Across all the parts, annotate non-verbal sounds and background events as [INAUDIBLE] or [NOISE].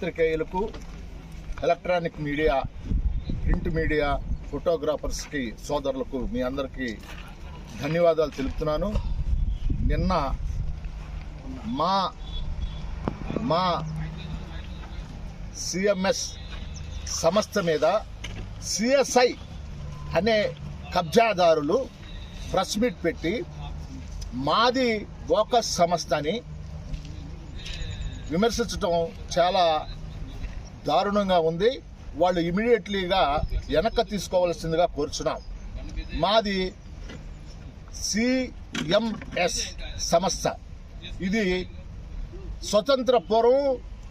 పత్రికేయులకు electronic media print media ఫోటోగ్రాఫర్స్కి సోదరులకు మీ అందరికీ ధన్యవాదాలు తెలుపుతున్నాను. నిన్న మా మా సిఎంఎస్ సంస్థ మీద సిఎస్ఐ అనే కబ్జాదారులు ప్రెస్ మీట్ పెట్టి మాది బోకస్ సంస్థ అని విమర్శించడం చాలా దారుణంగా ఉంది. వాళ్ళు ఇమీడియట్లీగా వెనక్కి తీసుకోవాల్సిందిగా కోరుచున్నాం. మాది సిఎంఎస్ సంస్థ. ఇది స్వతంత్ర పూర్వం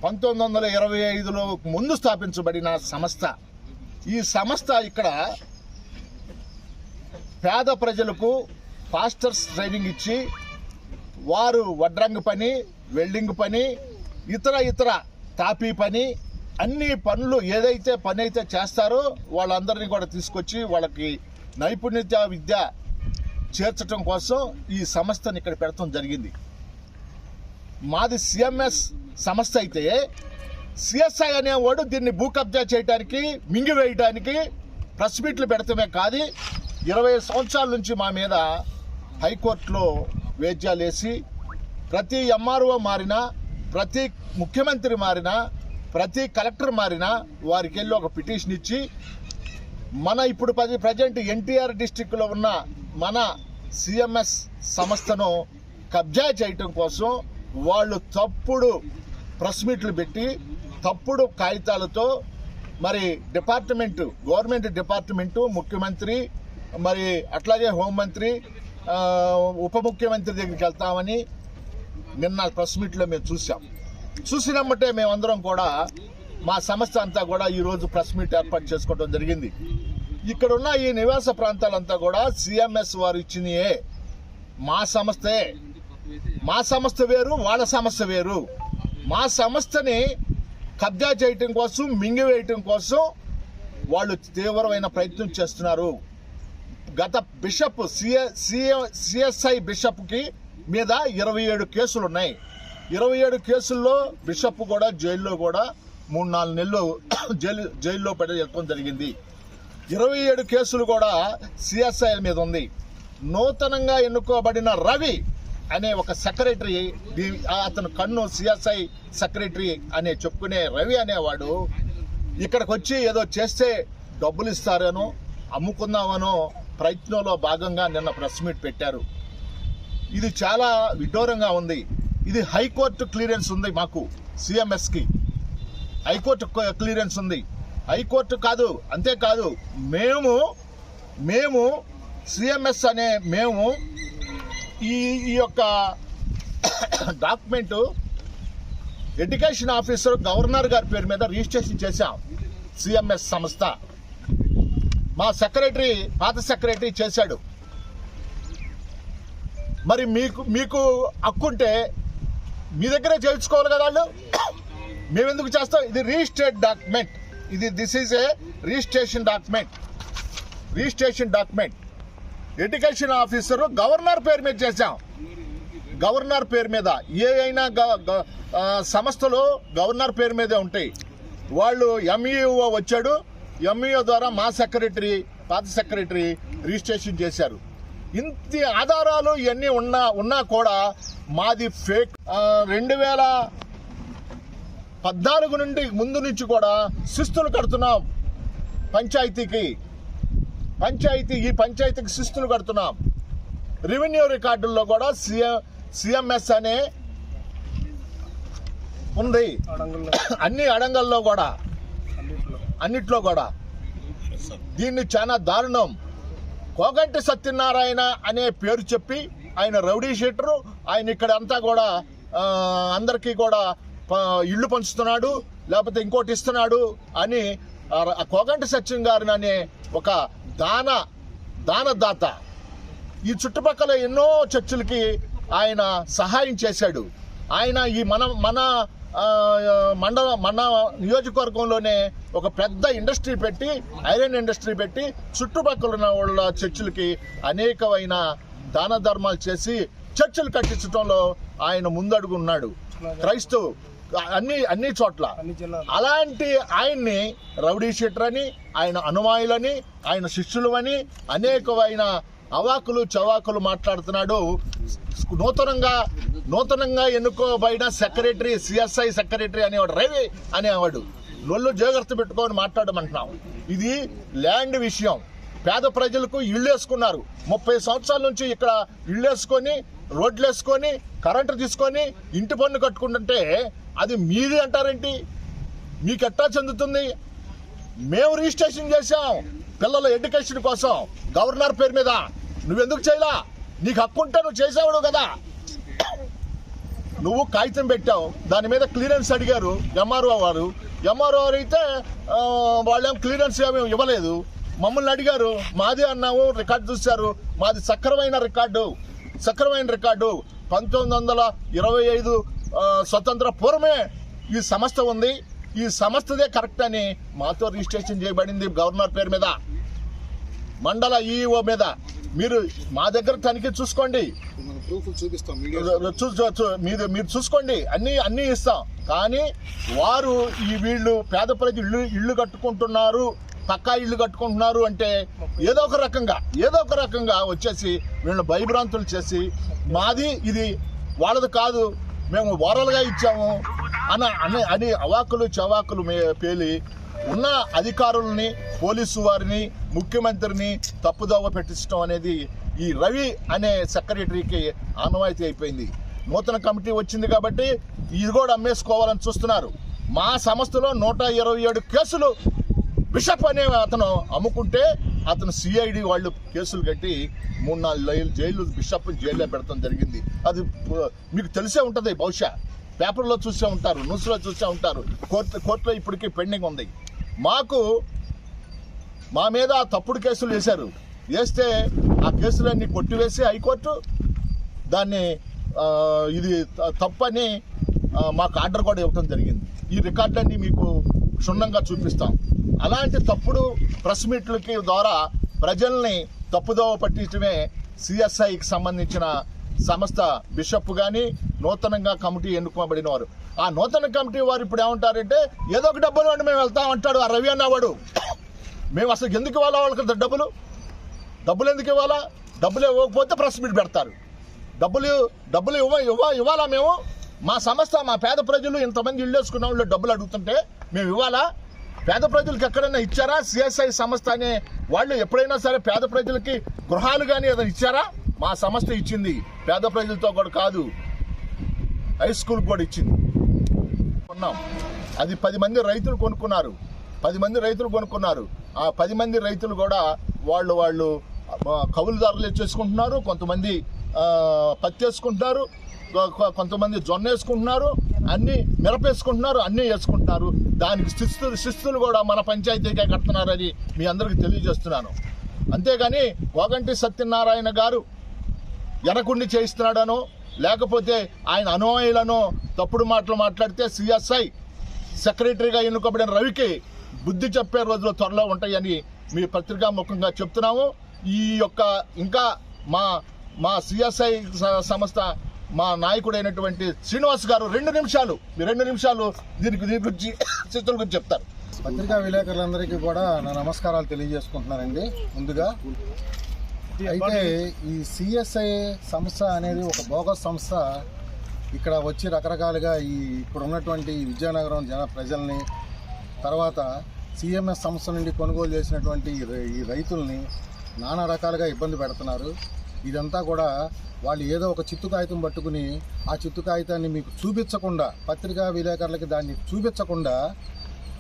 పంతొమ్మిది వందల ఇరవై ఐదులో ముందు స్థాపించబడిన సంస్థ. ఈ సంస్థ ఇక్కడ పేద ప్రజలకు పాస్టర్స్ ట్రైనింగ్ ఇచ్చి వారు వడ్రంగ్ పని వెల్డింగ్ పని ఇతర ఇతర తాపీ పని అన్ని పనులు ఏదైతే పని అయితే చేస్తారో వాళ్ళందరినీ కూడా తీసుకొచ్చి వాళ్ళకి నైపుణ్యత విద్య చేర్చడం కోసం ఈ సంస్థని ఇక్కడ పెడతాం జరిగింది. మాది సిఎంఎస్ సంస్థ అయితే సిఎస్ఐ అనేవాడు దీన్ని భూ కబ్జా చేయడానికి మింగివేయడానికి ప్రెస్ మీట్లు పెడతామే కాదు ఇరవై సంవత్సరాల నుంచి మా మీద హైకోర్టులో వేద్యాలు వేసి ప్రతి ఎంఆర్ఓ మారినా ప్రతి ముఖ్యమంత్రి మారినా ప్రతి కలెక్టర్ మారినా వారికి వెళ్ళి ఒక పిటిషన్ ఇచ్చి మన ఇప్పుడు పది ప్రజెంట్ ఎన్టీఆర్ డిస్టిక్లో ఉన్న మన సిఎంఎస్ సంస్థను కబ్జా చేయటం కోసం వాళ్ళు తప్పుడు ప్రెస్ మీట్లు పెట్టి తప్పుడు కాగితాలతో మరి డిపార్ట్మెంటు గవర్నమెంట్ డిపార్ట్మెంటు ముఖ్యమంత్రి మరి అట్లాగే హోంమంత్రి ఉప ముఖ్యమంత్రి దగ్గరికి వెళ్తామని నిన్న ప్రెస్ మీట్లో మేము చూసాం చూసినమ్మటే మేమందరం కూడా మా సంస్థ అంతా కూడా ఈరోజు ప్రెస్ మీట్ ఏర్పాటు చేసుకోవడం జరిగింది. ఇక్కడ ఉన్న ఈ నివాస ప్రాంతాలంతా కూడా సిఎంఎస్ వారు ఇచ్చినయే. మా సంస్థే మా సంస్థ వేరు వాళ్ళ సంస్థ వేరు. మా సంస్థని కబ్జా చేయటం కోసం మింగివేయటం కోసం వాళ్ళు తీవ్రమైన ప్రయత్నం చేస్తున్నారు. గత బిషప్ సిఎ సిఎ సిఎస్ఐ బిషప్కి మీద ఇరవై ఏడు కేసులు ఉన్నాయి ఇరవై ఏడు కేసుల్లో బిషప్ కూడా జైల్లో కూడా మూడు నాలుగు నెలలు [COUGHS] జైలు జైల్లో పెట్టడం జరిగింది. ఇరవై ఏడు కేసులు కూడా సిఎస్ఐ మీద ఉంది. నూతనంగా ఎన్నుకోబడిన రవి అనే ఒక సెక్రటరీ అతను కన్ను సిఎస్ఐ సెక్రటరీ అనే చెప్పుకునే రవి అనేవాడు ఇక్కడికి వచ్చి ఏదో చేస్తే డబ్బులు ఇస్తారనో అమ్ముకుందామనో ప్రయత్నంలో భాగంగా నిన్న ప్రెస్ మీట్ పెట్టారు. ఇది చాలా విడ్డూరంగా ఉంది. ఇది హైకోర్టు క్లియరెన్స్ ఉంది మాకు సిఎంఎస్కి. హైకోర్టు క్లియరెన్స్ ఉంది. హైకోర్టు కాదు అంతేకాదు మేము మేము సిఎంఎస్ అనే మేము ఈ ఈ యొక్క [COUGHS] డాక్యుమెంటు ఎడ్యుకేషన్ ఆఫీసర్ గవర్నర్ గారి పేరు మీద రిజిస్ట్రేషన్ చేశాం సిఎంఎస్ సంస్థ. మా సెక్రటరీ పాత సెక్రటరీ చేశాడు. మరి మీకు మీకు హక్కుంటే మీ దగ్గరే చేయించుకోవాలి కదా వాళ్ళు మేము ఎందుకు చేస్తాం? ఇది రిజిస్టర్డ్ డాక్యుమెంట్. ఇది this is a registration document. Registration document. Education officer governor పేరు మీద చేశాం. గవర్నర్ పేరు మీద. ఏ అయినా గ- గ- సంస్థలు గవర్నర్ పేరు మీదే ఉంటాయి. వాళ్ళు ఎంఈఓ వచ్చాడు. ఎంఈఓ ద్వారా మా సెక్రటరీ పాత సెక్రటరీ రిజిస్ట్రేషన్ చేశారు. ఇంత ఆధారాలు ఇవన్నీ ఉన్నా ఉన్నా కూడా మాది ఫేక్ రెండు వేల పద్నాలుగు నుండి ముందు నుంచి కూడా శిస్తులు కడుతున్నాం పంచాయతీకి. పంచాయతీ ఈ పంచాయతీకి శిస్తులు కడుతున్నాం. రెవెన్యూ రికార్డుల్లో కూడా సీఎం సిఎంఎస్ అనే ఉంది. అన్ని అడంగల్లో కూడా. అన్నిట్లో కూడా. దీన్ని చాలా దారుణం. కోగంటి సత్యనారాయణ అనే పేరు చెప్పి ఆయన రౌడీ షీటరు. ఆయన ఇక్కడ అంతా కూడా అందరికీ కూడా ప- ఇళ్ళు పంచుతున్నాడు లేకపోతే ఇంకోటి ఇస్తున్నాడు అని కోగంటి సత్యం గారిని అనే ఒక దాన దానదాత. ఈ చుట్టుపక్కల ఎన్నో చర్చిలకి ఆయన సహాయం చేశాడు. ఆయన ఈ మన మన మండల మన నియోజకవర్గంలోనే ఒక పెద్ద ఇండస్ట్రీ పెట్టి ఐరన్ ఇండస్ట్రీ పెట్టి చుట్టుపక్కల ఉన్న వాళ్ళ చర్చిలకి అనేకమైన దాన ధర్మాలు చేసి చర్చిలు కట్టించడంలో ఆయన ముందడుగు ఉన్నాడు. క్రైస్తవు అన్ని అన్ని చోట్ల. అలాంటి ఆయన్ని రౌడీ షీటర్ అని ఆయన అనుమాయులని ఆయన శిష్యులు అని అనేకమైన అవాకులు చవాకులు మాట్లాడుతున్నాడు. నూతనంగా నూతనంగా ఎన్నుకోబడిన సెక్రటరీ సిఎస్ఐ సెక్రటరీ అనేవాడు రవి అనేవాడు నొల్లు జాగ్రత్త పెట్టుకొని మాట్లాడమంటున్నాం. ఇది ల్యాండ్ విషయం. పేద ప్రజలకు ఇళ్ళు వేసుకున్నారు ముప్పై సంవత్సరాల నుంచి ఇక్కడ ఇళ్ళు వేసుకొని రోడ్లు వేసుకొని కరెంటు తీసుకొని ఇంటి పన్ను కట్టుకుంటుంటే అది మీది అంటారేంటి? మీకెట్టా చెందుతుంది? మేము రిజిస్ట్రేషన్ చేశాం. పిల్లల ఎడ్యుకేషన్ కోసం గవర్నర్ పేరు మీద నువ్వెందుకు చేయలా? నీకు హక్కు ఉంటే నువ్వు చేసేవాడు కదా. నువ్వు కాగితం పెట్టావు. దాని మీద క్లియరెన్స్ అడిగారు ఎంఆర్ఓ వారు. ఎంఆర్ఓ వారు అయితే వాళ్ళేం క్లియరెన్స్ ఏమీ ఇవ్వలేదు. మమ్మల్ని అడిగారు మాది అన్నాము రికార్డు చూశారు. మాది సక్రమైన రికార్డు సక్రమైన రికార్డు. పంతొమ్మిది వందల ఇరవై ఐదు స్వతంత్ర పూర్వమే ఈ సంస్థ ఉంది. ఈ సంస్థదే కరెక్ట్ అని మాతో రిజిస్ట్రేషన్ చేయబడింది గవర్నర్ పేరు మీద. మండల ఈఓ మీద మీరు మా దగ్గర తనిఖీ చూసుకోండి. మీరు మీరు చూసుకోండి. అన్ని అన్ని ఇస్తాం. కానీ వారు ఈ వీళ్ళు పేద ప్రజలు ఇల్లు ఇల్లు కట్టుకుంటున్నారు పక్కా ఇల్లు కట్టుకుంటున్నారు అంటే ఏదో ఒక రకంగా ఏదో ఒక రకంగా వచ్చేసి వీళ్ళని భయభ్రాంతులు చేసి మాది ఇది వాళ్ళది కాదు మేము ఓరల్గా ఇచ్చాము అన్న అని అని అవాకులు చవాకులు మే- పేలి ఉన్న అధికారుల్ని పోలీసు వారిని ముఖ్యమంత్రిని తప్పుదోవ పెట్టించడం అనేది ఈ రవి అనే సెక్రటరీకి ఆనవాయితీ అయిపోయింది. నూతన కమిటీ వచ్చింది కాబట్టి ఇది కూడా అమ్మేసుకోవాలని చూస్తున్నారు. మా సంస్థలో నూట ఇరవై ఏడు కేసులు బిషప్ అనే అతను అమ్ముకుంటే అతను సిఐడి వాళ్ళు కేసులు కట్టి మూడు నాలుగు జైలు బిషప్ జైల్లో పెడతాం జరిగింది. అది మీకు తెలిసే ఉంటుంది బహుశా. పేపర్లో చూసే ఉంటారు న్యూస్లో చూసే ఉంటారు. కోర్టు కోర్టులో ఇప్పటికీ పెండింగ్ ఉంది. మాకు మా మీద తప్పుడు కేసులు వేశారు. వేస్తే ఆ కేసులన్నీ కొట్టివేసి హైకోర్టు దాన్ని ఇది తప్పని మాకు ఆర్డర్ కూడా ఇవ్వడం జరిగింది. ఈ రికార్డులన్నీ మీకు క్షుణ్ణంగా చూపిస్తాం. అలాంటి తప్పుడు ప్రెస్ మీట్లకి ద్వారా ప్రజల్ని తప్పుదోవ పట్టించడమే సిఎస్ఐకి సంబంధించిన సంస్థ బిషప్ కానీ నూతనంగా కమిటీ ఎన్నుకోబడిన వారు ఆ నూతన కమిటీ వారు ఇప్పుడు ఏమంటారంటే ఏదో ఒక డబ్బులు అంటే మేము వెళ్తాం అంటాడు ఆ రవి అన్నవాడు. మేము అసలు ఎందుకు ఇవ్వాలా వాళ్ళకి డబ్బులు? డబ్బులు ఎందుకు ఇవ్వాలా? డబ్బులు ఇవ్వకపోతే ప్రెస్ మీట్ పెడతారు. డబ్బులు డబ్బులు ఇవ్వ ఇవ్వ ఇవ్వాలా మేము? మా సంస్థ మా పేద ప్రజలు ఇంతమంది ఇల్లు వేసుకున్న వాళ్ళు డబ్బులు అడుగుతుంటే మేము ఇవ్వాలా? పేద ప్రజలకు ఎక్కడైనా ఇచ్చారా? సిఎస్ఐ సంస్థ అనే వాళ్ళు ఎప్పుడైనా సరే పేద ప్రజలకి గృహాలు కానీ ఏదైనా ఇచ్చారా? మా సంస్థ ఇచ్చింది. పేద ప్రజలతో కూడా కాదు. హై స్కూల్ కూడా ఇచ్చింది. కొన్నాం. అది పది మంది రైతులు కొనుక్కున్నారు. పది మంది రైతులు కొనుక్కున్నారు. ఆ పది మంది రైతులు కూడా వాళ్ళు వాళ్ళు ఆ, కౌలుదారులు చేసుకుంటున్నారు. కొంతమంది పత్తి చేసుకుంటున్నారు కొంతమంది జొన్న వేసుకుంటున్నారు అన్ని మిరపేసుకుంటున్నారు అన్నీ వేసుకుంటున్నారు. దానికి శిస్తులు శిస్తులు కూడా మన పంచాయతీకే కడుతున్నారని మీ అందరికీ తెలియజేస్తున్నాను. అంతేగాని వాగంటి సత్యనారాయణ గారు ఎనకుండి చేయిస్తున్నాడనో లేకపోతే ఆయన అనుయాయులను తప్పుడు మాటలు మాట్లాడితే సిఎస్ఐ సెక్రటరీగా ఎన్నుకోబడిన రవికి బుద్ధి చెప్పే రోజులు త్వరలో ఉంటాయని మీ పత్రికా ముఖంగా చెప్తున్నాము. ఈ యొక్క ఇంకా మా మా సిఎస్ఐ సంస్థ మా నాయకుడైనటువంటి శ్రీనివాస్ గారు రెండు నిమిషాలు రెండు నిమిషాలు దీనికి దీని గురించి చిత్రుల గురించి చెప్తారు. పత్రికా విలేకరులందరికీ కూడా నా నమస్కారాలు తెలియజేసుకుంటున్నానండి. ముందుగా అయితే ఈ సిఎస్ఐ సంస్థ అనేది ఒక బోగస్ సంస్థ. ఇక్కడ వచ్చి రకరకాలుగా ఈ ఇప్పుడు ఉన్నటువంటి విజయనగరం జన ప్రజల్ని తర్వాత సిఎంఎస్ సంస్థ నుండి కొనుగోలు చేసినటువంటి ఈ రైతుల్ని నానా రకాలుగా ఇబ్బంది పెడుతున్నారు. ఇదంతా కూడా వాళ్ళు ఏదో ఒక చిత్తు కాగితం పట్టుకుని ఆ చిత్తు కాగితాన్ని మీకు చూపించకుండా పత్రికా విలేకరులకి దాన్ని చూపించకుండా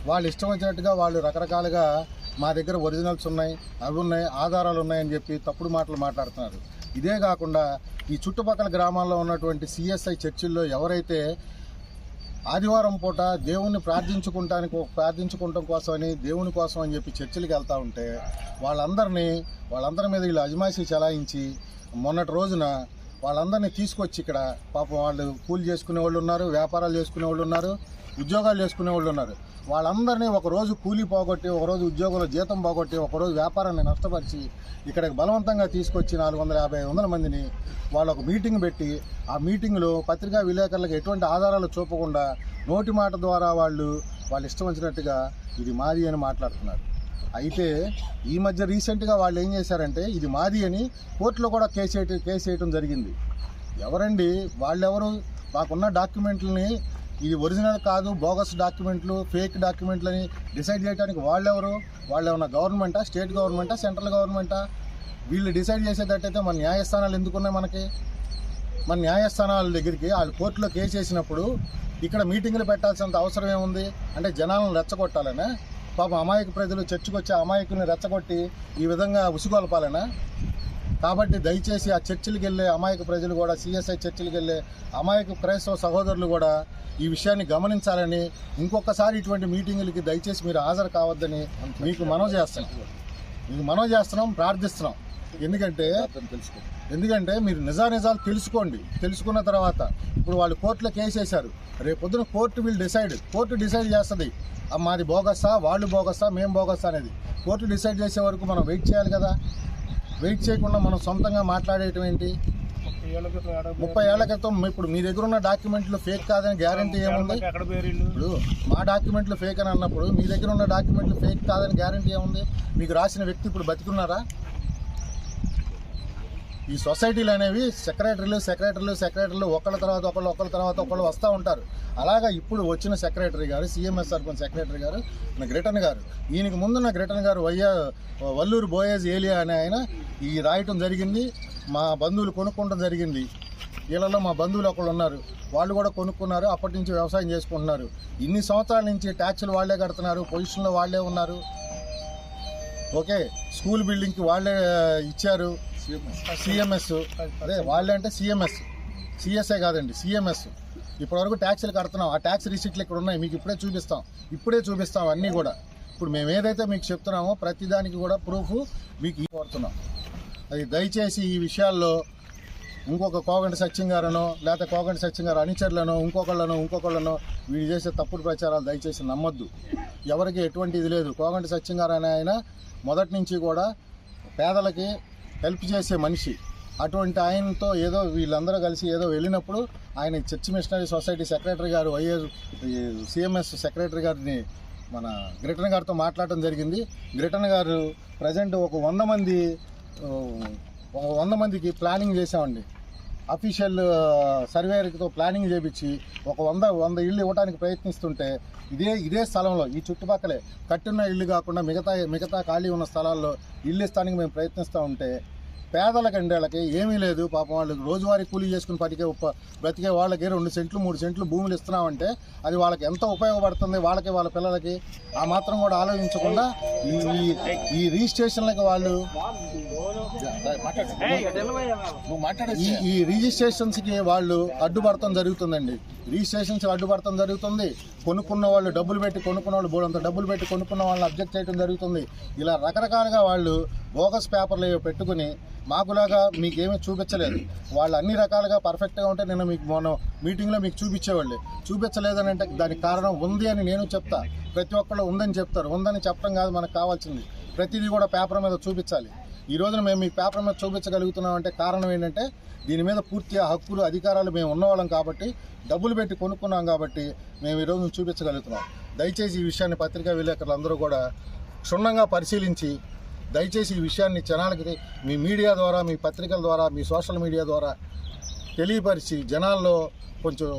వాళ్ళు ఇష్టం వచ్చినట్టుగా వాళ్ళు రకరకాలుగా మా దగ్గర ఒరిజినల్స్ ఉన్నాయి అవి ఉన్నాయి ఆధారాలు ఉన్నాయని చెప్పి తప్పుడు మాటలు మాట్లాడుతున్నారు. ఇదే కాకుండా ఈ చుట్టుపక్కల గ్రామాల్లో ఉన్నటువంటి సిఎస్ఐ చర్చిల్లో ఎవరైతే ఆదివారం పూట దేవుణ్ణి ప్రార్థించుకుంటానికి ప్రార్థించుకుంటాం కోసమని దేవుని కోసం అని చెప్పి చర్చిలకు వెళ్తూ ఉంటే వాళ్ళందరినీ వాళ్ళందరి మీద వీళ్ళు అజమాయిషి చలాయించి మొన్నటి రోజున వాళ్ళందరినీ తీసుకొచ్చి ఇక్కడ పాపం వాళ్ళు కూలి చేసుకునే వాళ్ళు ఉన్నారు వ్యాపారాలు చేసుకునే వాళ్ళు ఉన్నారు. ఉద్యోగాలు చేసుకునే వాళ్ళు ఉన్నారు. వాళ్ళందరినీ ఒకరోజు కూలీ పోగొట్టి ఒకరోజు ఉద్యోగంలో జీతం పోగొట్టి ఒకరోజు వ్యాపారాన్ని నష్టపరిచి ఇక్కడికి బలవంతంగా తీసుకొచ్చి నాలుగు వందల యాభై వందల మందిని వాళ్ళు ఒక మీటింగ్ పెట్టి ఆ మీటింగ్లో పత్రికా విలేకరులకు ఎటువంటి ఆధారాలు చూపకుండా నోటి మాట ద్వారా వాళ్ళు వాళ్ళు ఇష్టం వచ్చినట్టుగా ఇది మాది అని మాట్లాడుతున్నారు. అయితే ఈ మధ్య రీసెంట్గా వాళ్ళు ఏం చేశారంటే ఇది మాది అని కోర్టులో కూడా కేసు వేయటం కేసు వేయటం జరిగింది. ఎవరండి? వాళ్ళెవరు? మాకున్న డాక్యుమెంట్లని ఇది ఒరిజినల్ కాదు బోగస్ డాక్యుమెంట్లు ఫేక్ డాక్యుమెంట్లు అని డిసైడ్ చేయడానికి వాళ్ళెవరు? వాళ్ళు ఏమన్నా గవర్నమెంటా స్టేట్ గవర్నమెంటా సెంట్రల్ గవర్నమెంటా? వీళ్ళు డిసైడ్ చేసేటట్టయితే మన న్యాయస్థానాలు ఎందుకున్నాయి మనకి? మన న్యాయస్థానాల దగ్గరికి వాళ్ళు కోర్టులో కేసు వేసినప్పుడు ఇక్కడ మీటింగులు పెట్టాల్సినంత అవసరం ఏముంది? అంటే జనాలను రెచ్చగొట్టాలనే? పాపం అమాయక ప్రజలు చర్చకు వచ్చే అమాయకుల్ని రెచ్చగొట్టి ఈ విధంగా ఉసుగొల్పాలనా? కాబట్టి దయచేసి ఆ చర్చిలకు వెళ్ళే అమాయక ప్రజలు కూడా సిఎస్ఐ చర్చిలకు వెళ్ళే అమాయక క్రైస్తవ సహోదరులు కూడా ఈ విషయాన్ని గమనించాలని ఇంకొకసారి ఇటువంటి మీటింగులకి దయచేసి మీరు హాజరు కావద్దని మీకు మనవి చేస్తున్నాం. మీకు మనవి చేస్తున్నాం ప్రార్థిస్తున్నాం. ఎందుకంటే తెలుసుకో ఎందుకంటే మీరు నిజానిజాలు తెలుసుకోండి. తెలుసుకున్న తర్వాత ఇప్పుడు వాళ్ళు కోర్టులో కేసు వేశారు. రేపు పొద్దున కోర్టు వీళ్ళు డిసైడ్ కోర్టు డిసైడ్ చేస్తుంది. మాది బోగస్సా? వాళ్ళు బోగస్సా? మేము బోగస్సా? అనేది కోర్టు డిసైడ్ చేసే వరకు మనం వెయిట్ చేయాలి కదా. వెయిట్ చేయకుండా మనం సొంతంగా మాట్లాడేయటం ఏంటి? ముప్పై ఏళ్ళ క్రితం ఇప్పుడు మీ దగ్గర ఉన్న డాక్యుమెంట్లు ఫేక్ కాదని గ్యారంటీ ఏముంది? ఇప్పుడు మా డాక్యుమెంట్లు ఫేక్ అని అన్నప్పుడు మీ దగ్గర ఉన్న డాక్యుమెంట్లు ఫేక్ కాదని గ్యారంటీ ఏముంది? మీకు రాసిన వ్యక్తి ఇప్పుడు బతికున్నారా? ఈ సొసైటీలు అనేవి సెక్రటరీలు సెక్రటరీలు సెక్రటరీలు ఒకళ్ళ తర్వాత ఒకళ్ళు ఒకళ్ళ తర్వాత ఒకళ్ళు వస్తూ ఉంటారు. అలాగా ఇప్పుడు వచ్చిన సెక్రటరీ గారు సీఎంఎస్ సర్పంచ్ సెక్రటరీ గారు గ్రిటన్ గారు. ఈయనకి ముందున్న గ్రిటన్ గారు వయ్యా వల్లూరు బోయేజ్ ఏలియా అనే ఆయన ఈ రాయటం జరిగింది. మా బంధువులు కొనుక్కోవడం జరిగింది. వీళ్ళలో మా బంధువులు ఒకళ్ళు ఉన్నారు. వాళ్ళు కూడా కొనుక్కున్నారు. అప్పటి నుంచి వ్యవసాయం చేసుకుంటున్నారు. ఇన్ని సంవత్సరాల నుంచి ట్యాక్సులు వాళ్ళే కడుతున్నారు. పొజిషన్లో వాళ్ళే ఉన్నారు. ఓకే. స్కూల్ బిల్డింగ్కి వాళ్ళే ఇచ్చారు. సిఎంఎస్. అదే వాళ్ళే అంటే సిఎంఎస్. సిఎస్ఐ కాదండి సిఎంఎస్. ఇప్పటివరకు ట్యాక్సీలు కడుతున్నాం. ఆ ట్యాక్స్ రిసిప్ట్లు ఇక్కడ ఉన్నాయి. మీకు ఇప్పుడే చూపిస్తాం. ఇప్పుడే చూపిస్తాం అన్నీ కూడా. ఇప్పుడు మేము ఏదైతే మీకు చెప్తున్నామో ప్రతిదానికి కూడా ప్రూఫ్ మీకు కోరుతున్నాం అది దయచేసి ఈ విషయాల్లో ఇంకొక కోగంటి సత్యం గారనో లేకపోతే కోగంటి సత్యం గారు అనుచరులను ఇంకొకళ్ళను ఇంకొకళ్ళను వీళ్ళు చేసే తప్పుడు ప్రచారాలు దయచేసి నమ్మొద్దు. ఎవరికి ఎటువంటి ఇది లేదు. కోగంటి సత్యం గారు అనే ఆయన మొదటి నుంచి కూడా పేదలకి హెల్ప్ చేసే మనిషి. అటువంటి ఆయనతో ఏదో వీళ్ళందరూ కలిసి ఏదో వెళ్ళినప్పుడు ఆయన చర్చ్ మిషనరీ సొసైటీ సెక్రటరీ గారు వైఎస్ సిఎంఎస్ సెక్రటరీ గారిని మన గ్రిటన్ గారితో మాట్లాడటం జరిగింది. గ్రిటన్ గారు ప్రజెంట్ ఒక వంద మంది ఒక వంద మందికి ప్లానింగ్ చేసామండి అఫీషియల్ సర్వేతో ప్లానింగ్ చేపించి ఒక వంద వంద ఇళ్ళు ఇవ్వడానికి ప్రయత్నిస్తుంటే ఇదే ఇదే స్థలంలో ఈ చుట్టుపక్కలే కట్టున్న ఇల్లు కాకుండా మిగతా మిగతా ఖాళీ ఉన్న స్థలాల్లో ఇల్లు ఇస్తానికి మేము ప్రయత్నిస్తూ ఉంటే పేదల కండేళ్ళకి ఏమీ లేదు. పాపం వాళ్ళకి రోజువారీ కూలీ చేసుకుని బతికే బ్రతికే వాళ్ళకి రెండు సెంట్లు మూడు సెంట్లు భూములు ఇస్తున్నామంటే అది వాళ్ళకి ఎంత ఉపయోగపడుతుంది? వాళ్ళకి వాళ్ళ పిల్లలకి ఆ మాత్రం కూడా ఆలోచించకుండా ఈ ఈ- రిజిస్ట్రేషన్లకి వాళ్ళు ఈ రిజిస్ట్రేషన్స్కి వాళ్ళు అడ్డుపడటం జరుగుతుందండి. రిజిస్ట్రేషన్స్ అడ్డుపడటం జరుగుతుంది. కొనుక్కున్న వాళ్ళు డబ్బులు పెట్టి కొనుక్కున్న వాళ్ళు బోడంత డబ్బులు పెట్టి కొనుక్కున్న వాళ్ళని అబ్జెక్ట్ చేయడం జరుగుతుంది. ఇలా రకరకాలుగా వాళ్ళు బోగస్ పేపర్లు ఏవో పెట్టుకుని మాకులాగా మీకేమీ చూపించలేదు. వాళ్ళు అన్ని రకాలుగా పర్ఫెక్ట్గా ఉంటే నేను మీకు మొన్న మీటింగ్లో మీకు చూపించేవాళ్ళు. చూపించలేదని అంటే దానికి కారణం ఉంది అని నేను చెప్తా. ప్రతి ఒక్కళ్ళు ఉందని చెప్తారు. ఉందని చెప్పడం కాదు మనకు కావాల్సింది. ప్రతిదీ కూడా పేపర్ మీద చూపించాలి. ఈ రోజున మేము మీ పేపర్ మీద చూపించగలుగుతున్నాం అంటే కారణం ఏంటంటే దీని మీద పూర్తిగా హక్కులు అధికారాలు మేము ఉన్నవాళ్ళం కాబట్టి డబ్బులు పెట్టి కొనుక్కున్నాం కాబట్టి మేము ఈ రోజు చూపించగలుగుతున్నాం. దయచేసి ఈ విషయాన్ని పత్రికా విలేకరులు అందరూ కూడా క్షుణ్ణంగా పరిశీలించి దయచేసి ఈ విషయాన్ని జనాలకి మీ మీడియా ద్వారా మీ పత్రికల ద్వారా మీ సోషల్ మీడియా ద్వారా తెలియపరిచి జనాల్లో కొంచెం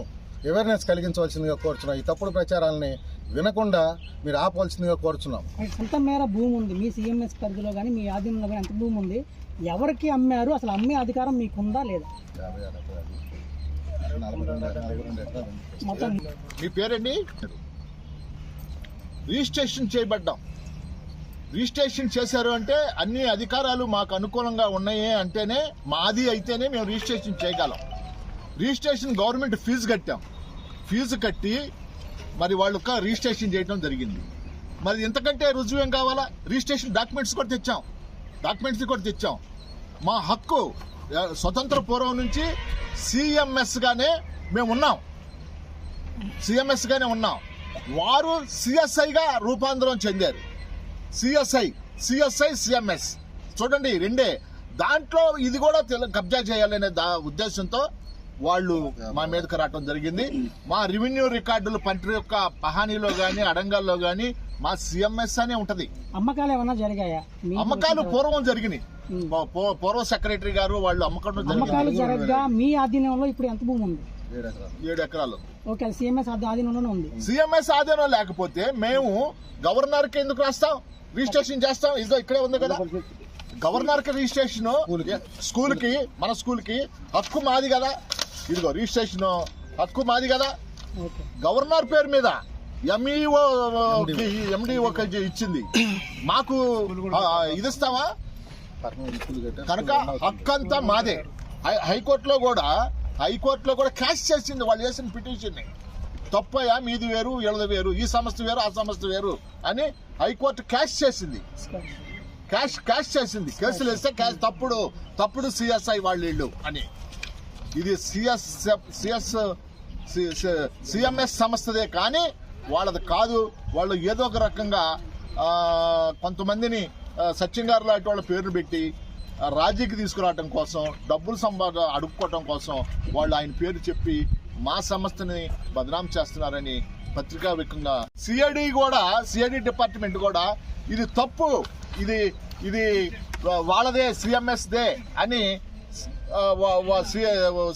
అవేర్నెస్ కలిగించవలసిందిగా కోరుచున్నాం. ఈ తప్పుడు ప్రచారాలని వినకుండా మీరు ఆపవలసిందిగా కోరుచున్నాం. మీకు సొంత మేర భూమి ఉంది. మీ సిఎంఎస్ పరిధిలో కానీ మీ ఆధీనంలో కానీ ఎంత భూమి ఉంది. ఎవరికి అమ్మారు? అసలు అమ్మే అధికారం మీకుందా లేదా? మొత్తం. మీ పేరండి? రిజిస్ట్రేషన్ చేయబడ్డాం. రిజిస్ట్రేషన్ చేశారు అంటే అన్ని అధికారాలు మాకు అనుకూలంగా ఉన్నాయి అంటేనే మాది అయితేనే మేము రిజిస్ట్రేషన్ చేయగలం. రిజిస్ట్రేషన్ గవర్నమెంట్ ఫీజు కట్టాం. ఫీజు కట్టి మరి వాళ్ళు రిజిస్ట్రేషన్ చేయడం జరిగింది. మరి ఇంతకంటే రుజువు ఏం కావాలా? రిజిస్ట్రేషన్ డాక్యుమెంట్స్ కూడా తెచ్చాం. డాక్యుమెంట్స్ కూడా తెచ్చాం. మా హక్కు స్వతంత్ర పూర్వం నుంచి సిఎంఎస్గానే మేము ఉన్నాం. సిఎంఎస్గానే ఉన్నాం. వారు సిఎస్ఐగా రూపాంతరం చెందారు. CSI CSI CMS. చూడండి రెండే. దాంట్లో ఇది కూడా కబ్జా చేయాలనే దా ఉద్దేశంతో వాళ్ళు మా మీదకి రావటం జరిగింది. మా రెవెన్యూ రికార్డులు పంట యొక్క పహానీలో గాని అడంగాల్లో గాని మా సిఎంఎస్ అనే ఉంటది. అమ్మకాలు ఏమన్నా జరిగాయా? అమ్మకాలు పూర్వం జరిగినాయి. పూర్వ సెక్రటరీ గారు వాళ్ళు అమ్మకం జరిగింది అమ్మకాలు జరగగా మీ ఆధీనంలో ఇప్పుడు ఎంత భూమి ఉంది? ఏడు ఎకరాలు ఓకే సిఎంఎస్ ఆధీనంలోనే ఉంది. సిఎంఎస్ ఆధీనం లేకపోతే మేము గవర్నర్కి ఎందుకు రాస్తాం? రిజిస్ట్రేషన్ చేస్తాం? ఇదిగో ఇక్కడే ఉంది కదా. గవర్నర్కి. రిజిస్ట్రేషన్ స్కూల్కి. మన స్కూల్కి హక్కు మాది కదా. ఇదిగో రిజిస్ట్రేషన్ హక్కు మాది కదా. ఓకే. గవర్నర్ పేరు మీద ఎంఈఓ ఎండిఓ ఇచ్చింది. మాకు ఇది కట్టారు. కనుక హక్కు అంతా మాదే. హై- హైకోర్టులో కూడా హైకోర్టులో కూడా క్యాష్ చేసింది వాళ్ళు చేసిన పిటిషన్ని తప్పయా? మీది వేరు వీళ్ళది వేరు. ఈ సంస్థ వేరు ఆ సంస్థ వేరు అని హైకోర్టు క్యాష్ చేసింది. క్యాష్ క్యాష్ చేసింది. కేసులు వేస్తే క్యాష్ తప్పుడు తప్పుడు సిఎస్ఐ వాళ్ళు వీళ్ళు అని. ఇది సిఎస్ సిఎస్ సిఎంఎస్ సంస్థదే కానీ వాళ్ళది కాదు. వాళ్ళు ఏదో ఒక రకంగా కొంతమందిని సచిన్ గారు లాంటి వాళ్ళ పేర్లు పెట్టి రాజీకి తీసుకురావడం కోసం డబ్బులు సంబాగా అడుక్కోవటం కోసం వాళ్ళు ఆయన పేరు చెప్పి మా సంస్థని బదనాం చేస్తున్నారని పత్రికా వ్యక్తంగా సిఐడి కూడా సిఐడి డిపార్ట్మెంట్ కూడా ఇది తప్పు ఇది ఇది వాళ్ళదే సిఎంఎస్దే అని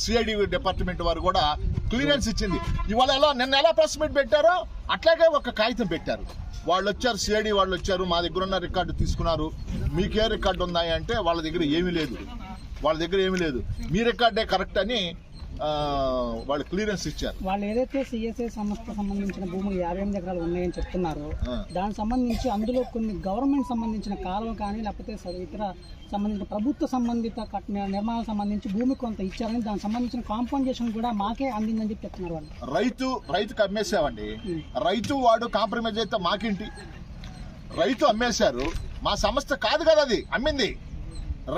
సిఐడి డిపార్ట్మెంట్ వారు కూడా క్లియరెన్స్ ఇచ్చింది. ఇవాళ ఎలా నిన్న ఎలా ప్రెస్ మీట్ పెట్టారో అట్లాగే ఒక కాగితం పెట్టారు. వాళ్ళు వచ్చారు సిఐడి వాళ్ళు వచ్చారు మా దగ్గర ఉన్న రికార్డు తీసుకున్నారు. మీకే రికార్డు ఉన్నాయి అంటే వాళ్ళ దగ్గర ఏమీ లేదు. వాళ్ళ దగ్గర ఏమీ లేదు. మీ రికార్డే కరెక్ట్ అని వాళ్ళు క్లియరెన్స్ ఇచ్చారు. వాళ్ళు ఏదైతే సిఎస్ఐ సంస్థ సంబంధించిన భూములు యాభై ఎనిమిది ఎకరాలు ఉన్నాయని చెప్తున్నారో. దానికి సంబంధించి అందులో కొన్ని గవర్నమెంట్ సంబంధించిన కాలువ కానీ లేకపోతే ఇతర సంబంధించిన ప్రభుత్వ సంబంధిత నిర్మాణాలకు సంబంధించి భూమి కొంత ఇచ్చారని దానికి సంబంధించిన కాంపౌండేషన్ కూడా మాకే అందిందని చెప్పి చెప్తున్నారు వాళ్ళు. రైతు రైతుకు అమ్మేసామండి. రైతు వాడు కాంప్రమైజ్ అయితే మాకేంటి. రైతు అమ్మేశారు. మా సంస్థ కాదు కదా అది అమ్మింది.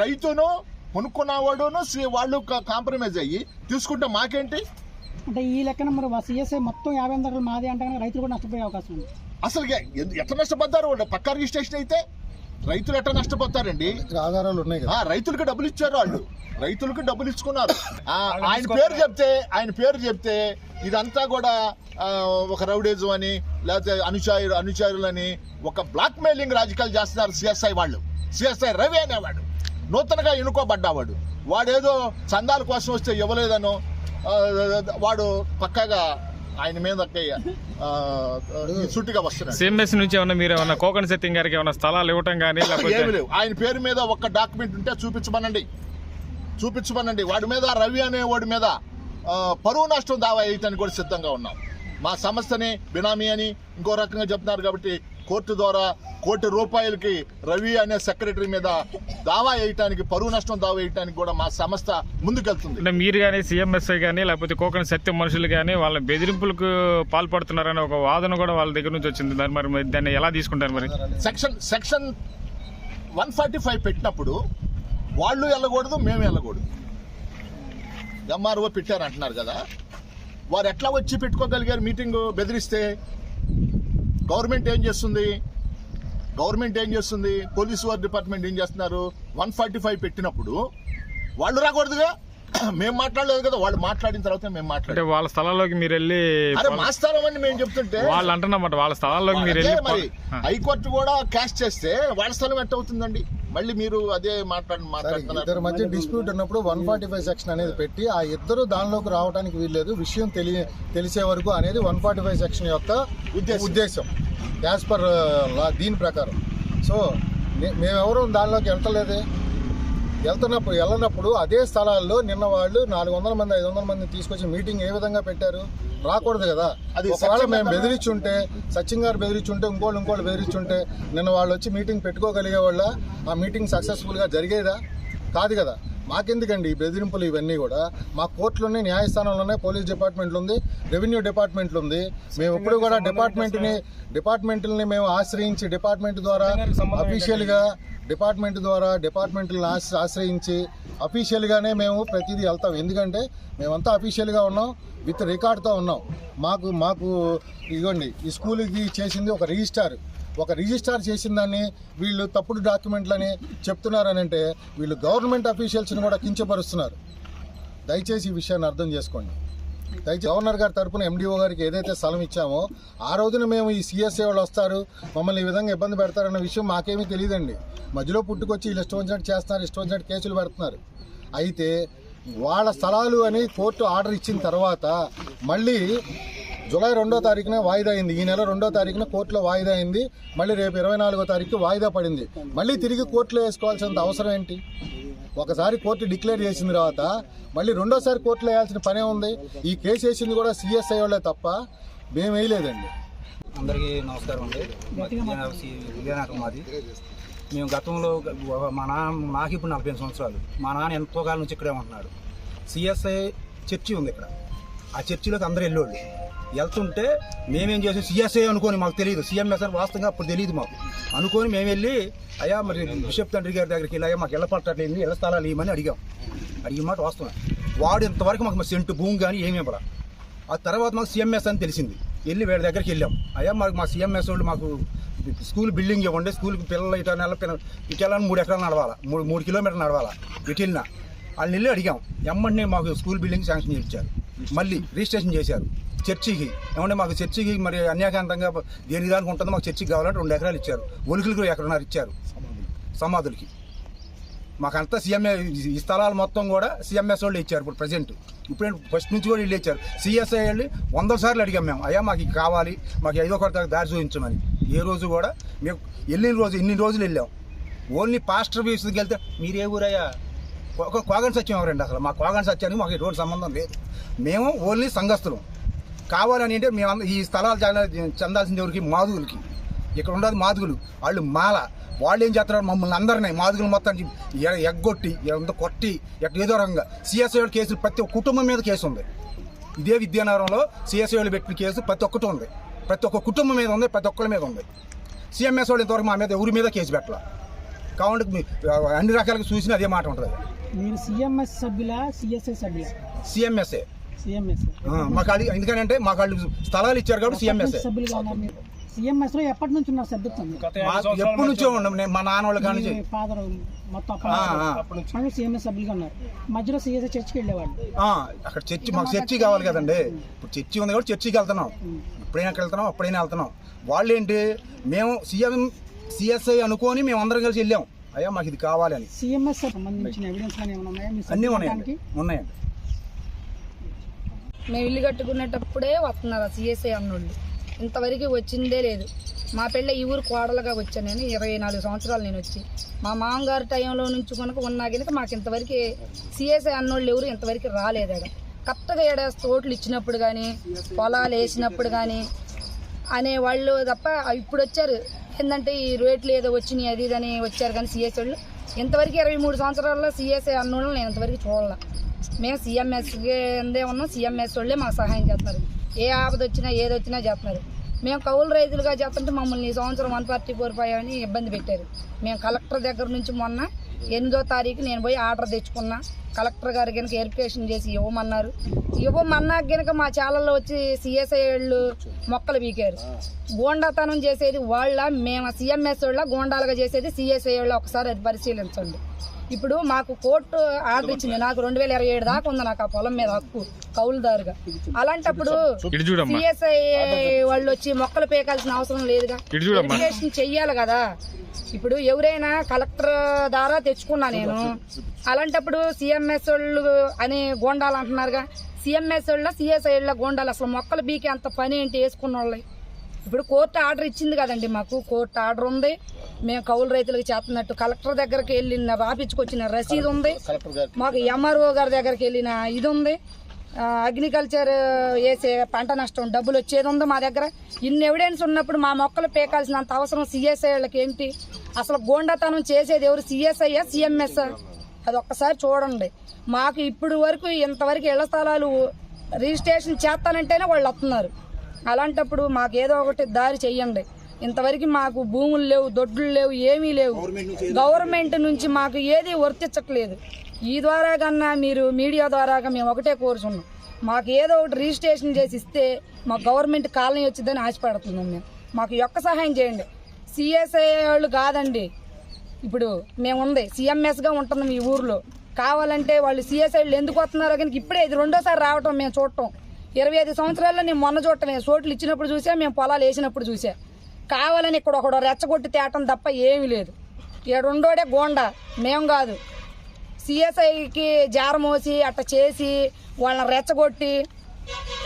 రైతును కొనుక్కున్నవాడును సి- వాళ్ళు కాంప్రమైజ్ అయ్యి తీసుకుంటే మాకేంటి? అంటే ఈ లెక్కన మరి సిఎస్ఐ మొత్తం యాభై ఎనిమిది మాదే అంటే రైతులు కూడా నష్టపోయే అవకాశం ఉంది. అసలు ఎట్లా నష్టపోతారు? వాళ్ళు పక్కా రిజిస్ట్రేషన్ అయితే రైతులు ఎట్లా నష్టపోతారండి? ఆధారాలు ఉన్నాయి రైతులకు డబ్బులు ఇచ్చారు వాళ్ళు. రైతులకు డబ్బులు ఇచ్చుకున్నారు. ఆ, ఆయన పేరు చెప్తే ఆయన పేరు చెప్తే ఇదంతా కూడా ఒక రౌడేజం అని లేకపోతే అనుచారు అనుచారులని ఒక బ్లాక్ మెయిలింగ్ రాజకీయాలు చేస్తున్నారు సిఎస్ఐ వాళ్ళు. సిఎస్ఐ రవి అనేవాడు. నూతనగా ఎన్నుకోబడ్డావాడు. వాడేదో చందాల కోసం వస్తే ఇవ్వలేదనో వాడు పక్కాగా ఆయన మీద సుట్టిగా వస్తున్నాడు. సిఎంఎస్ నుంచి ఏమన్నా మీరు ఏమన్నా కోకన్ సత్యం గారికి ఏమన్నా స్థలాలు ఇవ్వటం కానీ లేకపోతే ఏమి లేవు. ఆయన పేరు మీద ఒక్క డాక్యుమెంట్ ఉంటే చూపించమనండి. చూపించమనండి. వాడి మీద రవి అనే వాడి మీద పరువు నష్టం దావా వేయటానికి కూడా సిద్ధంగా ఉన్నాం. మా సంస్థని బినామీ అని ఇంకో రకంగా చెప్తున్నారు కాబట్టి కోర్టు ద్వారా కోటి రూపాయలకి రవి అనే సెక్రటరీ మీద దావా వేయటానికి పరువు నష్టం దావా వేయటానికి కూడా మా సంస్థ ముందుకెళ్తుంది. అంటే మీరు కానీ సిఎంఎస్ఐ కానీ లేకపోతే కోకన్ సత్యం మనుషులు కానీ వాళ్ళ బెదిరింపులకు పాల్పడుతున్నారనే ఒక వాదన కూడా వాళ్ళ దగ్గర నుంచి వచ్చింది. మరి మీరు దాన్ని ఎలా తీసుకుంటారు మరి? Section section one forty five పెట్టినప్పుడు వాళ్ళు వెళ్ళకూడదు మేము వెళ్ళకూడదు. ఎంఆర్ఓ పెట్టారు అంటున్నారు కదా. వారు ఎట్లా వచ్చి పెట్టుకోగలిగారు మీటింగ్ బెదిరిస్తే? గవర్నమెంట్ ఏం చేస్తుంది? గవర్నమెంట్ ఏం చేస్తుంది? పోలీసు వారి డిపార్ట్మెంట్ ఏం చేస్తున్నారు? వన్ ఫార్టీ ఫైవ్ పెట్టినప్పుడు వాళ్ళు రాకూడదుగా? [CLEARS THROAT] మేము మాట్లాడలేదు కదా వాళ్ళు మాట్లాడిన తర్వాత మేము మాట్లాడాం వాళ్ళ స్థలాల్లోకి మీరు వెళ్ళి అరే మా స్థలం అని మేము చెప్తుంటే వాళ్ళు అంటున్నమాట వాళ్ళ స్థలాల్లోకి మీరు వెళ్ళి మరి. హైకోర్టు కూడా క్యాష్ చేస్తే వాళ్ళ స్థలం ఎట్ట అవుతుందండి? మళ్ళీ మీరు అదే మాట్లాడి మాట్లాడుతున్నారు. ఇద్దరి మధ్య డిస్ప్యూట్ ఉన్నప్పుడు వన్ ఫార్టీ ఫైవ్ సెక్షన్ అనేది పెట్టి ఆ ఇద్దరు దానిలోకి రావడానికి వీల్లేదు. విషయం తెలియ తెలిసే వరకు అనేది వన్ ఫార్టీ ఫైవ్ సెక్షన్ యొక్క ఉద్దేశం. ఉద్దేశం. యాజ్ పర్ లా దీని ప్రకారం. సో మేమెవరూ దానిలోకి వెళ్తలేదే. వెళ్తున్నప్పుడు వెళ్ళినప్పుడు అదే స్థలాల్లో నిన్న వాళ్ళు నాలుగు వందల మంది ఐదు వందల మంది తీసుకొచ్చి మీటింగ్ ఏ విధంగా పెట్టారు? రాకూడదు కదా అది ఒకవేళ మేము? బెదిరించుంటే సచిన్ గారు బెదిరించుంటే ఇంకోళ్ళు ఇంకోళ్ళు బెదిరించుంటే నిన్న వాళ్ళు వచ్చి మీటింగ్ పెట్టుకోగలిగే వాళ్ళ ఆ మీటింగ్ సక్సెస్ఫుల్గా జరిగేదా కాదు కదా మాకెందుకండి ఈ బెదిరింపులు ఇవన్నీ కూడా? మా కోర్టులోనే న్యాయస్థానంలోనే పోలీస్ డిపార్ట్మెంట్లు ఉంది రెవెన్యూ డిపార్ట్మెంట్లు ఉంది మేము ఎప్పుడు కూడా డిపార్ట్మెంట్ని డిపార్ట్మెంట్ని మేము ఆశ్రయించి డిపార్ట్మెంట్ ద్వారా అఫీషియల్గా డిపార్ట్మెంట్ ద్వారా డిపార్ట్మెంట్లను ఆశ్ర- ఆశ్రయించి అఫీషియల్గానే మేము ప్రతిదీ వెళ్తాం. ఎందుకంటే మేమంతా అఫీషియల్గా ఉన్నాం విత్ రికార్డ్తో ఉన్నాం. మాకు మాకు ఇదిగోండి ఈ స్కూల్కి చేసింది ఒక రిజిస్టార్. ఒక రిజిస్టార్ చేసిందని వీళ్ళు తప్పుడు డాక్యుమెంట్లని చెప్తున్నారని అంటే వీళ్ళు గవర్నమెంట్ అఫీషియల్స్ని కూడా కించపరుస్తున్నారు. దయచేసి ఈ విషయాన్ని అర్థం చేసుకోండి. దయచేసి గవర్నర్ గారి తరపున ఎండిఓ గారికి ఏదైతే స్థలం ఇచ్చామో ఆ రోజున మేము ఈ సిఎస్ఏ వాళ్ళు వస్తారు మమ్మల్ని ఈ విధంగా ఇబ్బంది పెడతారన్న విషయం మాకేమీ తెలియదండి. మధ్యలో పుట్టుకొచ్చి వీళ్ళు ఇష్టం వచ్చినట్టు చేస్తున్నారు ఇష్టం వచ్చినట్టు కేసులు పెడుతున్నారు. అయితే వాళ్ళ స్థలాలు అని కోర్టు ఆర్డర్ ఇచ్చిన తర్వాత మళ్ళీ జూలై రెండో తారీఖున వాయిదా అయింది. ఈ నెల రెండో తారీఖున కోర్టులో వాయిదా అయింది. మళ్ళీ రేపు ఇరవై నాలుగో తారీఖు వాయిదా పడింది. మళ్ళీ తిరిగి కోర్టులో వేసుకోవాల్సినంత అవసరం ఏంటి? ఒకసారి కోర్టు డిక్లేర్ చేసిన తర్వాత మళ్ళీ రెండోసారి కోర్టులో వేయాల్సిన పనే ఉంది. ఈ కేసు వేసింది కూడా సిఎస్ఐ వాళ్ళే తప్ప మేము వేయలేదండి. అందరికీ నమస్కారం అండి. విజయనగరం మాది. మేము గతంలో మా నాన్న నాకు ఇప్పుడు నలభై సంవత్సరాలు. మా నాన్న ఎంతో కాలం నుంచి ఇక్కడే ఉంటున్నాడు. సిఎస్ఐ చర్చి ఉంది ఇక్కడ. ఆ చర్చిలోకి అందరూ వెళ్ళోళ్ళు వెళ్తుంటే మేమేం చేసాం? సిఎస్ఐ అనుకోని మాకు తెలియదు సీఎంఎస్ అని వాస్తవంగా అప్పుడు తెలియదు మాకు. అనుకొని మేము వెళ్ళి అయ్యా మరి బిషప్ తండ్రి గారి దగ్గరికి వెళ్ళాయా మాకు ఇళ్ళ పట్టట్లేదు ఇళ్ళ స్థలాలు ఇవ్వమని అడిగాం. అడిగిన మాట వాస్తవం. వాడు ఇంతవరకు మాకు సెంటు భూమి కానీ ఏమీ ఇవ్వరా ఆ తర్వాత మాకు సీఎంఎస్ అని తెలిసింది. వెళ్ళి వీళ్ళ దగ్గరికి వెళ్ళాం. అయ్యా మాకు మా సీఎంఎస్ వాళ్ళు మాకు స్కూల్ బిల్డింగ్ ఇవ్వండి. స్కూల్కి పిల్లలు ఇటు నెల ఇటు వెళ్ళాలని మూడు ఎకరాలు నడవాలా. మూడు మూడు కిలోమీటర్లు నడవాలా. ఇటు వెళ్ళినా. వాళ్ళని వెళ్ళి అడిగాం. ఎమ్మంటే మాకు స్కూల్ బిల్డింగ్ శాంక్షన్ చేయించారు. మళ్ళీ రిజిస్ట్రేషన్ చేశారు. చర్చికి ఏమంటే మాకు చర్చికి మరి అన్యాకాంతంగా దేని దానికి ఉంటుందో మాకు చర్చికి కావాలంటే రెండు ఎకరాలు ఇచ్చారు. ఒలికలకు ఎకరన్నర ఇచ్చారు. సమాధులకి. మాకంతా సీఎంఏ ఈ స్థలాలు మొత్తం కూడా సీఎంఎస్ వాళ్ళు ఇచ్చారు ఇప్పుడు ప్రజెంట్. ఇప్పుడు ఫస్ట్ నుంచి కూడా వీళ్ళు ఇచ్చారు. సిఎస్ఐ వెళ్ళి వందల సార్లు అడిగాం మేము అయ్యా మాకు ఇది కావాలి మాకు ఐదో కొరత దారి చూపించమని. ఏ రోజు కూడా మేము వెళ్ళిన రోజు ఇన్ని రోజులు వెళ్ళాం. ఓన్లీ పాస్టర్ వీసుకి వెళ్తే మీరే ఊరయ్యా? కోగన్ సత్యం ఎవరండి అసలు. మా కోగన్ సత్యానికి మాకు ఎటువంటి సంబంధం లేదు. మేము ఓన్లీ సంఘస్థులం. కావాలని అంటే మేము ఈ స్థలాలు చెందాల్సింది ఎవరికి? మాధువులకి ఇక్కడ ఉండదు మాదుగులు. వాళ్ళు మాల. వాళ్ళు ఏం చేస్తున్నారు? మమ్మల్ని అందరినీ మాదుగులు మొత్తం ఎగ్గొట్టి ఎంత కొట్టి ఎట్ట ఏదో రకంగా సిఎస్ఐ కేసులు ప్రతి ఒక్క కుటుంబం మీద కేసు ఉంది. ఇదే విద్యానగరంలో సిఎస్ఐ పెట్టిన కేసు ప్రతి ఒక్కటి ఉంది. ప్రతి ఒక్క కుటుంబం మీద ఉంది ప్రతి ఒక్కరి మీద ఉంది. సిఎంఎస్ వాళ్ళు ఇంతవరకు మా మీద ఎవరి మీద కేసు పెట్టాల? కాబట్టి మీ- అన్ని రకాలుగా చూసినా అదే మాట ఉంటుంది. మీరు సిఎంఎస్ సభ్యులా సిఎస్ఐ సభ్యులా? సిఎంఎస్ఏ సిఎంఎస్ మాకు అది ఎందుకంటే మాకు వాళ్ళు స్థలాలు ఇచ్చారు కాబట్టి సిఎంఎస్ఏ సభ్యులుగా ఉన్నారు మీరు? సిఎంఎస్లో ఎప్పటి నుంచి ఉన్నారు సభ్యత్వం? ఎప్పటి నుంచో ఉండం నేను మా నాన్న వాళ్ళ కాడి నుంచి. ఫాదర్ మొత్తం ఆ. అప్పుడు సిఎంఎస్ సభ్యులుగా ఉన్నారు. మధ్యలో సిఎస్ఐ చర్చికి వెళ్ళేవాళ్ళు. ఆ, అక్కడ చర్చి మాకు చర్చి కావాలి కదండి. ఇప్పుడు చర్చి ఉంది కాబట్టి చర్చికి వెళ్తున్నాం. ఎప్పుడైనా అక్కడికి వెళ్తున్నాం అప్పుడైనా వెళ్తున్నాం. వాళ్ళు ఏంటి మేము సీఎం సిఎస్ఐ అనుకొని మేము అందరం కలిసి వెళ్ళాం. అయ్యా మాకు ఇది కావాలి అని. సిఎంఎస్ సంబంధించిన ఎవిడెన్స్ అన్నీ? ఉన్నాయండి. ఉన్నాయండి. మేము ఇల్లు కట్టుకునేటప్పుడే వస్తున్నారు సిఎస్ఐ అన్నోళ్ళు? ఇంతవరకు వచ్చిందే లేదు. మా పెళ్ళ ఈ ఊరు కోడలుగా వచ్చాను నేను ఇరవై నాలుగు సంవత్సరాలు నేను వచ్చి. మా మామగారు టైంలో నుంచి కనుక ఉన్నా కనుక మాకు ఇంతవరకు సిఎస్ఐ అన్నోళ్ళు ఎవరు ఇంతవరకు రాలేదు ఆడ. కరెక్ట్గా ఏడ తోటలు ఇచ్చినప్పుడు కానీ పొలాలు వేసినప్పుడు కానీ అనే వాళ్ళు తప్ప ఇప్పుడు వచ్చారు. ఏంటంటే ఈ రేట్లు ఏదో వచ్చినాయి అది ఇది అని వచ్చారు కానీ సిఎస్ వాళ్ళు. ఇంతవరకు ఇరవై మూడు సంవత్సరాల్లో సిఎస్ఐ అన్నోళ్ళు నేను ఇంతవరకు చూడలే. మేము సిఎంఎస్ కిందే ఉన్నాం సిఎంఎస్ వాళ్ళే మాకు సహాయం చేస్తున్నారు. ఏ ఆపద వచ్చినా ఏది వచ్చినా చేస్తున్నారు. మేము కౌలు రైతులుగా చేస్తుంటే మమ్మల్ని ఈ సంవత్సరం వన్ ఫార్టీ ఫోర్ ఫైవ్ అని ఇబ్బంది పెట్టారు. మేము కలెక్టర్ దగ్గర నుంచి మొన్న ఎనిమిదో తారీఖు నేను పోయి ఆర్డర్ తెచ్చుకున్నా. కలెక్టర్ గారు కనుక వెరిఫికేషన్ చేసి ఇవ్వమన్నారు. ఇవ్వమన్నా కనుక మా ఛానల్లో వచ్చి సిఎస్ఐ వాళ్ళు మొక్కలు పీకారు. గోండాతనం చేసేది వాళ్ళ మేము సిఎంఎస్ వాళ్ళ గోండాలుగా చేసేది సిఎస్ఐ వాళ్ళ. ఒకసారి అది పరిశీలించండి. ఇప్పుడు మాకు కోర్టు ఆర్డర్ ఇచ్చింది నాకు రెండు వేల ఇరవై ఏడు దాకా ఉంది నాకు ఆ పొలం మీద హక్కు కౌలుదారుగా. అలాంటప్పుడు సిఎస్ఐ వాళ్ళు వచ్చి మొక్కలు పేకాల్సిన అవసరం లేదుగా. వెరిఫికేషన్ చెయ్యాలి కదా. ఇప్పుడు ఎవరైనా కలెక్టర్ ద్వారా తెచ్చుకున్నా నేను. అలాంటప్పుడు సిఎంఎస్ వాళ్ళు అని గోండాలు అంటున్నారుగా. సిఎంఎస్ వాళ్ళ సిఎస్ఐ వాళ్ళ గోండాలు అసలు మొక్కలు బీకి అంత పని ఏంటి? వేసుకున్న వాళ్ళవి ఇప్పుడు కోర్టు ఆర్డర్ ఇచ్చింది కదండి మాకు కోర్టు ఆర్డర్ ఉంది. మేము కౌలు రైతులకు చేస్తున్నట్టు కలెక్టర్ దగ్గరికి వెళ్ళిన రాపించుకొచ్చిన రసీదు ఉంది. మాకు ఎంఆర్ఓ గారి దగ్గరికి వెళ్ళిన ఇది ఉంది. అగ్రికల్చర్ వేసే పంట నష్టం డబ్బులు వచ్చేది ఉంది మా దగ్గర. ఇన్ని ఎవిడెన్స్ ఉన్నప్పుడు మా మొక్కలు పేకాల్సినంత అవసరం సిఎస్ఐ వాళ్ళకి ఏంటి? అసలు గోండాతనం చేసేది ఎవరు? సిఎస్ఐయా సిఎంఎస్ అది ఒక్కసారి చూడండి. మాకు ఇప్పుడు వరకు ఇంతవరకు ఇళ్ళ స్థలాలు రిజిస్ట్రేషన్ చేస్తానంటేనే వాళ్ళు వస్తున్నారు. అలాంటప్పుడు మాకు ఏదో ఒకటి దారి చెయ్యండి. ఇంతవరకు మాకు భూములు లేవు దొడ్లు లేవు ఏమీ లేవు. గవర్నమెంట్ నుంచి మాకు ఏది వర్తించట్లేదు. ఈ ద్వారా కన్నా మీరు మీడియా ద్వారా మేము ఒకటే కోరుచున్నాం. మాకు ఏదో ఒకటి రిజిస్ట్రేషన్ చేసి ఇస్తే మా గవర్నమెంట్ కాలనీ వచ్చిందని ఆశపడుతున్నాం మేము. మాకు ఈ ఒక్క సహాయం చేయండి. సిఎస్ఐ వాళ్ళు కాదండి. ఇప్పుడు మేము ఉంది సిఎంఎస్గా ఉంటున్నాం ఈ ఊర్లో. కావాలంటే వాళ్ళు సిఎస్ఐలు ఎందుకు వస్తున్నారో కానీ ఇప్పుడే ఇది రెండోసారి రావటం మేము చూడటం. ఇరవై ఐదు సంవత్సరాల్లో నేను మొన్న చూడటమే. చోట్లు ఇచ్చినప్పుడు చూసా మేము పొలాలు వేసినప్పుడు చూసా. కావాలని ఇక్కడ ఒకడు రెచ్చగొట్టి తేటం తప్ప ఏమీ లేదు. ఈడుండోడే ఉండోడే గోండా. మేము కాదు. సిఎస్ఐకి జారమోసి అట్ట చేసి వాళ్ళని రెచ్చగొట్టి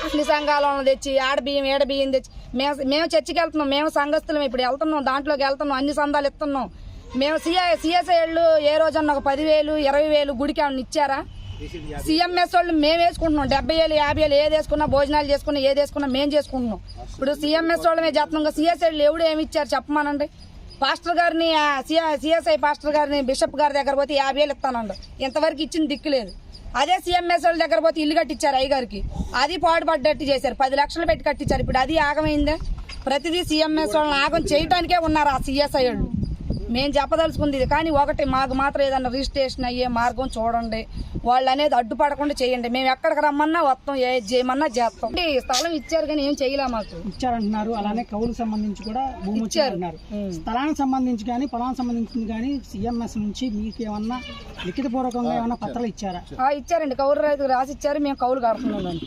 అన్ని సంఘాలను తెచ్చి ఆడబియ్యం ఏడబియ్యం తెచ్చి మేము మేము చర్చికి వెళ్తున్నాం. మేము సంఘస్థులం ఇప్పుడు వెళ్తున్నాం దాంట్లోకి వెళ్తున్నాం అన్ని సందాలు ఇస్తున్నాం. మేము సిఐ సిఎస్ఐ వాళ్ళు ఏ రోజన్నా ఒక పదివేలు ఇరవై వేలు గుడికి ఏమన్నా ఇచ్చారా? సిఎంఎస్ వాళ్ళు మేము వేసుకుంటున్నాం. డెబ్బై వేలు యాభై వేలు ఏది వేసుకున్నా భోజనాలు చేసుకున్నా ఏది వేసుకున్నా మేము చేసుకుంటున్నాం. ఇప్పుడు సిఎంఎస్ వాళ్ళమే చేస్తున్నాం సిఎస్ఐ ఎవడు ఏమి ఇచ్చారు చెప్పమానండి. పాస్టర్ గారిని సిఎస్ఐ పాస్టర్ గారిని బిషప్ గారి దగ్గర పోతే యాభై వేలు ఇస్తానండి. ఇంతవరకు ఇచ్చిన దిక్కు లేదు. అదే సీఎంఎస్ వాళ్ళ దగ్గర పోతే ఇల్లు కట్టించారు అయ్యగారికి. అది పాడుపడ్డట్టు చేశారు. పది లక్షలు పెట్టి కట్టించారు. ఇప్పుడు అది ఆగమైందే. ప్రతిదీ సీఎంఎస్ వాళ్ళని ఆగం చేయటానికే ఉన్నారు ఆ సిఎస్ఐ వాళ్ళు. మేము చెప్పదలుచుకుంది ఇది. కానీ ఒకటి మాకు మాత్రం ఏదన్నా రిజిస్ట్రేషన్ అయ్యే మార్గం చూడండి. వాళ్ళు అనేది అడ్డుపడకుండా చేయండి. మేము ఎక్కడికి రమ్మన్నా వస్తాం ఏ చేయమన్నా చేస్తాం. స్థలం ఇచ్చారు కానీ ఏం చేయలే మాకు. ఇచ్చారంటున్నారు. అలానే కౌలుకు సంబంధించి కూడా భూమి ఇచ్చారు. స్థలానికి సంబంధించి కానీ పొలానికి సంబంధించి కానీ సిఎంఎస్ నుంచి మీకు ఏమన్నా లిఖితపూర్వకంగా ఏమన్నా పత్రాలు ఇచ్చారా. ఇచ్చారండి. కౌలు రైతుకు రాసి ఇచ్చారు. మేము కౌలు కడుతున్నాం.